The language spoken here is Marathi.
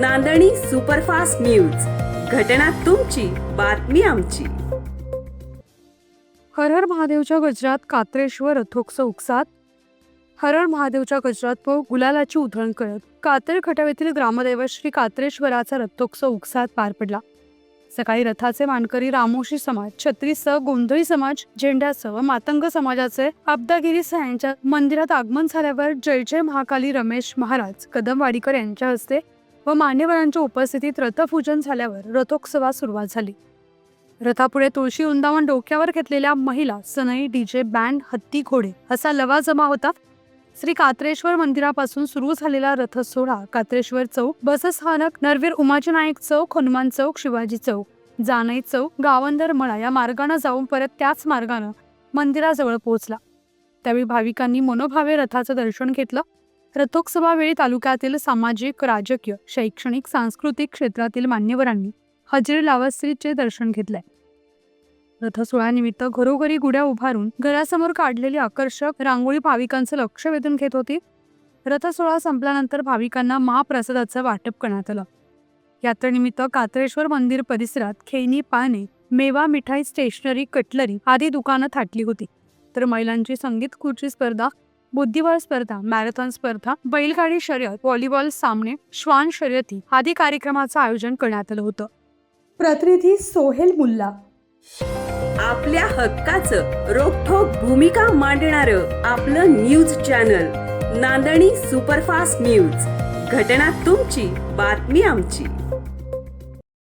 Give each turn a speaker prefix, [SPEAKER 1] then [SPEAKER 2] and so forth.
[SPEAKER 1] नांदणी सुपरफास्ट न्यूज. घटना तुमची बातमी आमची.
[SPEAKER 2] हरहर महादेवच्या गजरात कात्रेश्वर रथोत्सव उत्साहात हरहर महादेवच्या गजरात व गुलालाची उधळण करत कात्रे खटाव येथील ग्रामदैवत श्री कात्रेश्वराचा रथोत्सव उत्साहात पार पडला. सकाळी रथाचे मानकरी रामोशी समाज छत्रीसह गोंधळी समाज झेंड्यासह मातंग समाजाचे अब्दागिरी यांच्या मंदिरात आगमन झाल्यावर जय जय महाकाली रमेश महाराज कदमवाडीकर यांच्या हस्ते व मान्यवरांच्या उपस्थितीत रथपूजन झाल्यावर रथोत्सवास सुरुवात झाली. रथापुढे तुळशी वृंदावन डोक्यावर घेतलेल्या महिला सनई डीजे बँड हत्ती घोडे असा लवा जमा होता. श्री कात्रेश्वर मंदिरापासून सुरू झालेला रथ सोहळा कात्रेश्वर चौक बसस्थानक नरवीर उमाजी नाईक चौक हनुमान चौक शिवाजी चौक जानई चौक गावंदर मळा या मार्गानं जाऊन परत त्याच मार्गानं मंदिराजवळ पोहोचला. त्यावेळी भाविकांनी मनोभावे रथाचं दर्शन घेतलं. रथोत्सवावेळी तालुक्यातील सामाजिक राजकीय शैक्षणिक सांस्कृतिक क्षेत्रातील मान्यवरांनी हजेरी लावस्त्रीचे दर्शन घेतले. रथसोहळ्यानिमित्त घरोघरी गुड्या उभारून घरासमोर काढलेली आकर्षक रांगोळी भाविकांचं लक्ष वेधून घेत होती. रथसोहळा संपल्यानंतर भाविकांना महाप्रसादाचं वाटप करण्यात आलं. यात्रेनिमित्त कात्रेश्वर मंदिर परिसरात खेळणी पाने मेवा मिठाई स्टेशनरी कटलरी आदी दुकानं थाटली होती. तर महिलांची संगीत खुर्ची स्पर्धा बुद्धिबळ स्पर्धा मॅरेथॉन स्पर्धा बैलगाडी शर्यत व्हॉलीबॉल सामने श्वान शर्यती आदी कार्यक्रमाचं आयोजन करण्यात आलं होतं. प्रतिनिधी सोहेल मुल्ला.
[SPEAKER 1] आपल्या हक्काचं रोखोक भूमिका मांडणार आपलं न्यूज चॅनल नांदणी सुपरफास्ट न्यूज. घटना तुमची बातमी आमची.